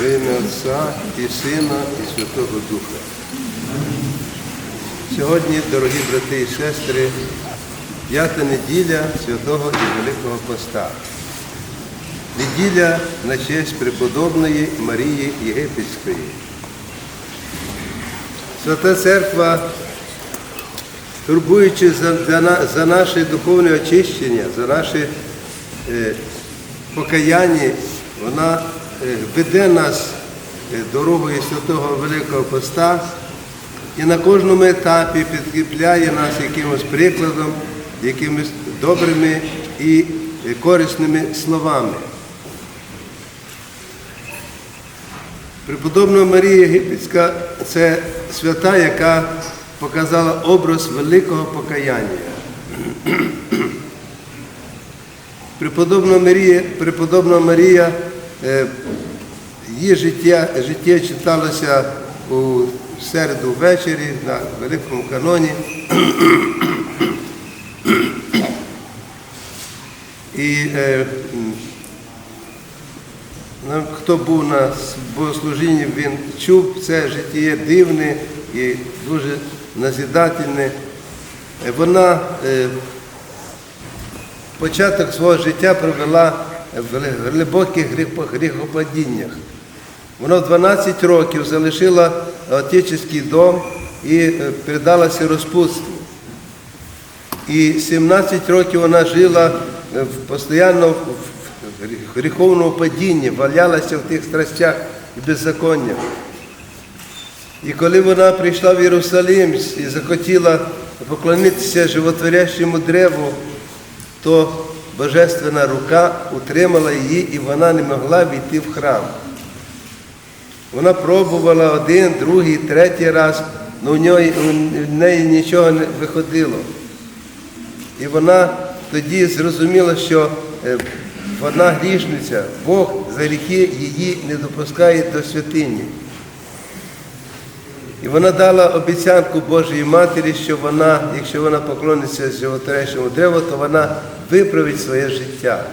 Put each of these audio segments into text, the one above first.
Во ім'я Отця і Сина, і Святого Духа. Сьогодні, дорогі брати і сестри, п'ята неділя Святого і Великого Поста. Неділя на честь преподобної Марії Єгипетської. Свята Церква, турбуючись за, за, наше духовне очищення, за наше е, покаяння, вона веде нас е, дорогою Святого Великого Поста і на кожному етапі підкріпляє нас якимось прикладом, якимись добрими і е, корисними словами. Преподобна Марія Єгипетська це свята, яка показала образ великого покаяння. Преподобна Марія, преподобна Марія е, її життя, життя читалося у середу ввечері на Великому каноні. І е, хто був на богослужінні, він чув це життя дивне і дуже назідательне. Е, Вона е, початок свого життя провела в глибоких гріхопадіннях. Вона 12 років залишила отеческий дом і е, передалася розпутству. І 17 років вона жила е, постійно в гріховному падінні, валялася в тих страстях і беззаконнях. І коли вона прийшла в Єрусалим і захотіла поклонитися животворящому древу, то божественна рука утримала її, і вона не могла війти в храм. Вона пробувала один, другий, третій раз, але у неї, у неї нічого не виходило. І вона тоді зрозуміла, що е, вона грішниця, Бог за гріхи її не допускає до святині. І вона дала обіцянку Божої Матері, що вона, якщо вона поклониться животворящому древу, то вона виправить своє життя.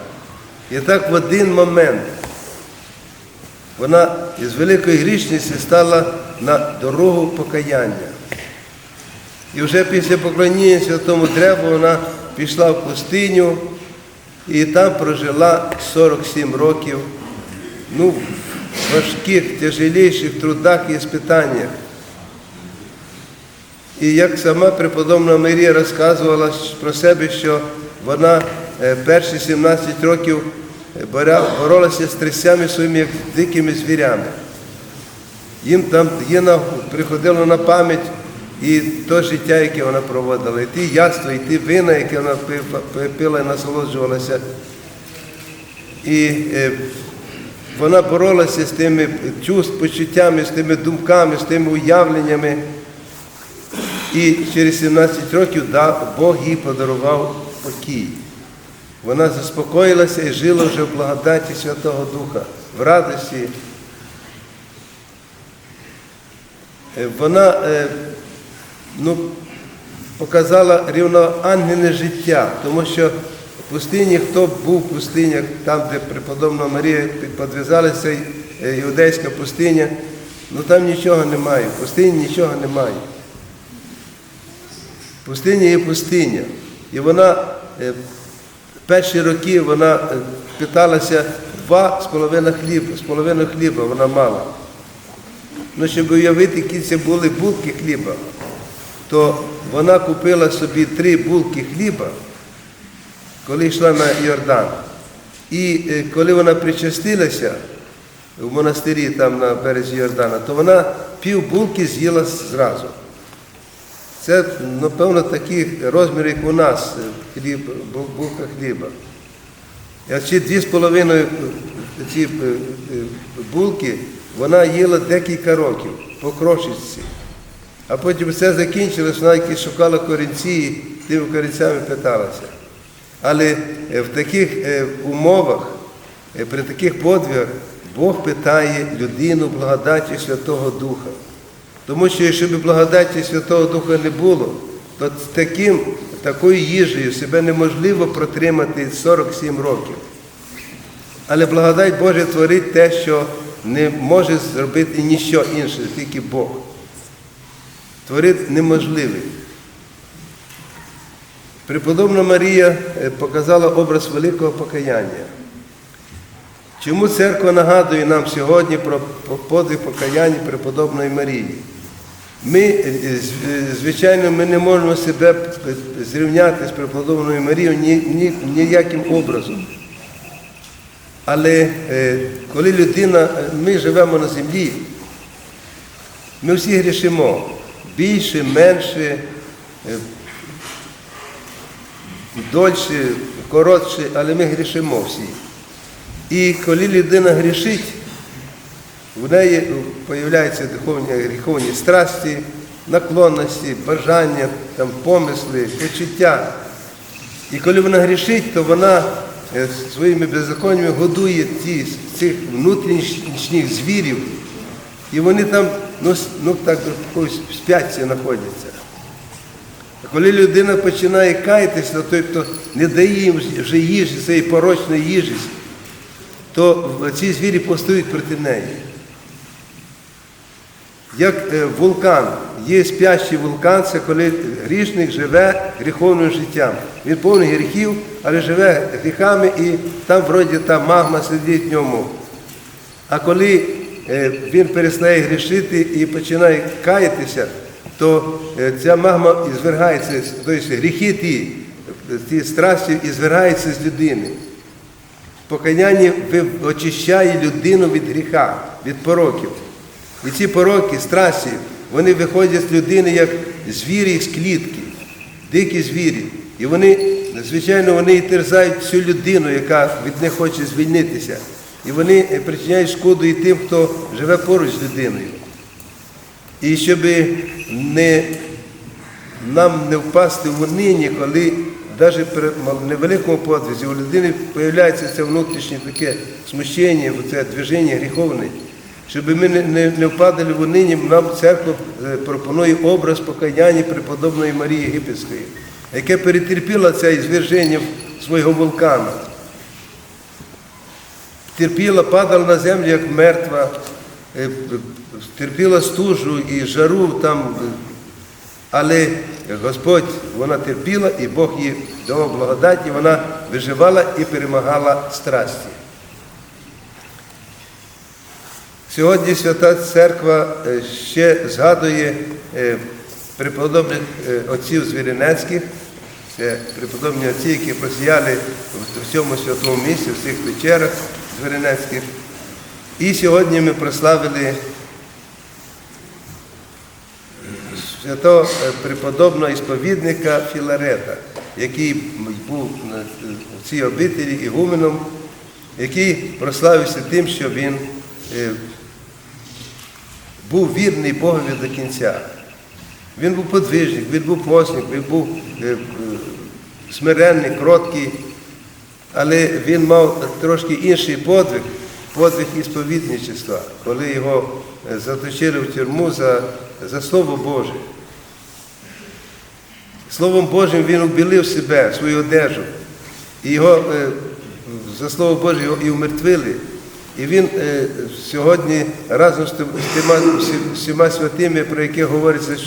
І так в один момент вона із великої грішниці стала на дорогу покаяння. І вже після поклоніння святому древу вона пішла в пустиню і там прожила 47 років ну, в важких, тяжелейших трудах і спитаннях. І як сама преподобна Марія розказувала про себе, що вона е, перші 17 років е, боролася з трясями своїми, як дикими звірями. Їм там їй на- приходило на пам'ять і то життя, яке вона проводила, і ті яства, і ті вина, які вона пи- пила і насолоджувалася. І е, вона боролася з тими чувств, почуттями, з тими думками, з тими уявленнями. І через 17 років Бог їй подарував покій. Вона заспокоїлася і жила вже в благодаті Святого Духа, в радості. Е, Вона е, ну, показала рівноангельне життя, тому що в пустині, хто був в пустинях, там, де преподобна Марія підв'язалася, е, іудейська пустиня, ну там нічого немає, в пустині нічого немає. Пустиня є пустиня. І вона е, перші роки вона е, питалася два з половиною хліба, з половиною хліба вона мала. Ну, щоб уявити, які це були булки хліба, то вона купила собі три булки хліба, коли йшла на Йордан. І е, коли вона причастилася в монастирі там на березі Йордана, то вона пів булки з'їла зразу. Це, напевно, такий розмір, як у нас, хліб, булка хліба. А ці дві з половиною ці е, е, булки вона їла декілька років по крошечці. А потім все закінчилось, вона якісь шукала корінці і тими корінцями питалася. Але е, в таких умовах, при таких подвигах, Бог питає людину благодаті Святого Духа. Тому що якщо б благодаті Святого Духа не було, то таким, такою їжею себе неможливо протримати 47 років. Але благодать Божа творить те, що не може зробити ніщо інше, тільки Бог. Творити неможливе. Преподобна Марія е, показала образ великого покаяння. Чому церква нагадує нам сьогодні про подвиг покаяння преподобної Марії? Ми, е, з- е, звичайно, ми не можемо себе е, зрівняти з преподобною Марією ні, ні, ніяким образом. Але е, коли людина, е, ми живемо на землі, ми всі грішимо більше, менше, е, дольше, коротше, але ми грішимо всі. І коли людина грішить, в неї з'являються духовні гріховні страсті, наклонності, бажання, там, помисли, почуття. І коли вона грішить, то вона е, своїми беззаконнями годує ті, цих внутрішніх звірів, і вони там ну, ну, так, спячці знаходяться. А коли людина починає каятися, то той, не дає їм вже їжі, цієї порочної їжі, то ці звірі постають проти неї. Як е, вулкан, є спящий вулкан, це коли грішник живе гріховним життям. Він повний гріхів, але живе гріхами і там вроді та магма сидить в ньому. А коли е, він перестає грішити і починає каятися, то е, ця магма звергається, тобто гріхи ті, ті страсті звергаються з людини. Покаяння очищає людину від гріха, від пороків. І ці пороки, страсті, вони виходять з людини як звірі з клітки, дикі звірі. І вони, звичайно, вони і терзають всю людину, яка від них хоче звільнитися. І вони причиняють шкоду і тим, хто живе поруч з людиною. І щоб не, нам не впасти в унині, коли навіть при невеликому подвизі у людини з'являється це внутрішнє таке смущення, це движення гріховне. Щоб ми не, не, впадали в унині, нам церква е, пропонує образ покаяння преподобної Марії Єгипетської, яке перетерпіла це зверження свого вулкана терпіла, падала на землю, як мертва, е, терпіла стужу і жару там. е, Але Господь вона терпіла, і Бог їй давав благодать, і вона виживала і перемагала страсті. Сьогодні Свята Церква е, ще згадує е, преподобних е, отців Звіринецьких, це преподобні отці, які просіяли в цьому святому місці, в цих вечерах Звіринецьких. І сьогодні ми прославили святого преподобного ісповідника Філарета, який був в цій обителі ігуменом, який прославився тим, що він був вірний Богові до кінця. Він був подвижник, він був постник, він був е, е, смиренний, кроткий, але він мав трошки інший подвиг, подвиг ісповідничества, коли його е, заточили в тюрму за, за Слово Боже. Словом Божим він убілив себе, свою одежу. І його за Слово Боже його і умертвили. І він е, сьогодні разом з тима всіма святими, про яких говориться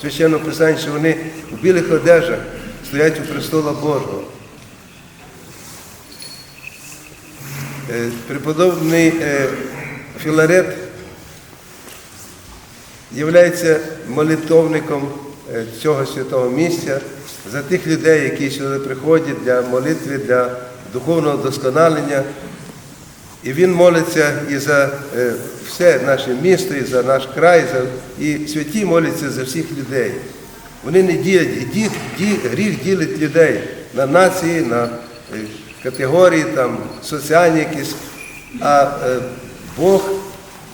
священному писанні, що вони в білих одежах стоять у престола Божого. Е, Преподобний е, Філарет є молитовником цього святого місця за тих людей, які сюди приходять для молитви, для духовного досконалення. І він молиться і за е, все наше місто, і за наш край, і святі моляться за всіх людей. Вони не ділять, ді, ді, гріх ділить людей на нації, на е, категорії, там, соціальні якісь, а е, Бог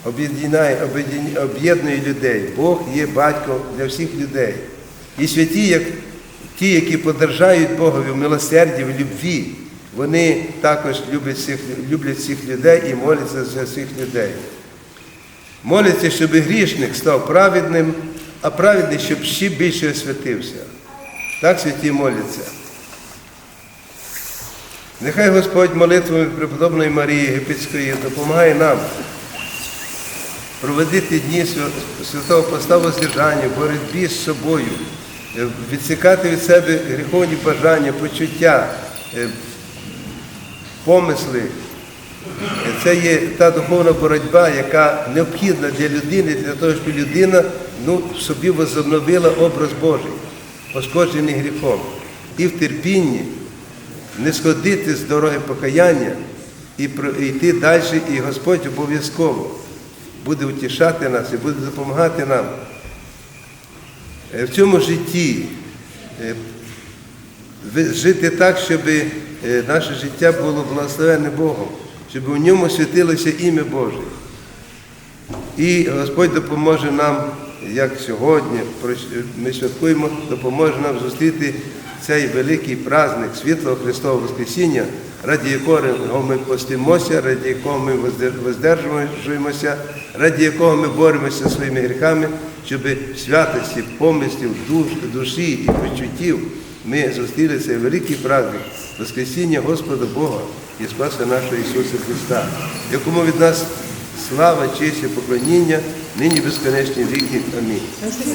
об'єднує людей. Бог є батько для всіх людей. І святі, як ті, які подержають Богові в милосерді, в любві, вони також люблять всіх, люблять всіх людей і моляться за всіх людей. Моляться, щоб грішник став праведним, а праведний, щоб ще більше освятився. Так святі моляться. Нехай Господь молитвами преподобної Марії Єгипетської допомагає нам проводити дні святого поста воздержання, боротьбі з собою, відсікати від себе гріховні бажання, почуття, е, помисли. Це є та духовна боротьба, яка необхідна для людини, для того, щоб людина ну, собі возобновила образ Божий, пошкоджений гріхом. І в терпінні не сходити з дороги покаяння і йти далі, і Господь обов'язково буде утішати нас і буде допомагати нам. Е, В цьому житті е, жити так, щоб е, наше життя було благословенне Богом, щоб у ньому світилося ім'я Боже. І Господь допоможе нам, як сьогодні ми святкуємо, допоможе нам зустріти цей великий праздник світлого Христового Воскресіння, раді якого ми постимося, раді якого ми воздержуємося, раді якого ми боремося своїми гріхами, щоб святості, помислів, душ, душі і почуттів ми зустріли цей великий праздник Воскресіння Господа Бога і Спаса нашого Ісуса Христа, якому від нас слава, честь і поклоніння, нині безконечні віки. Амінь.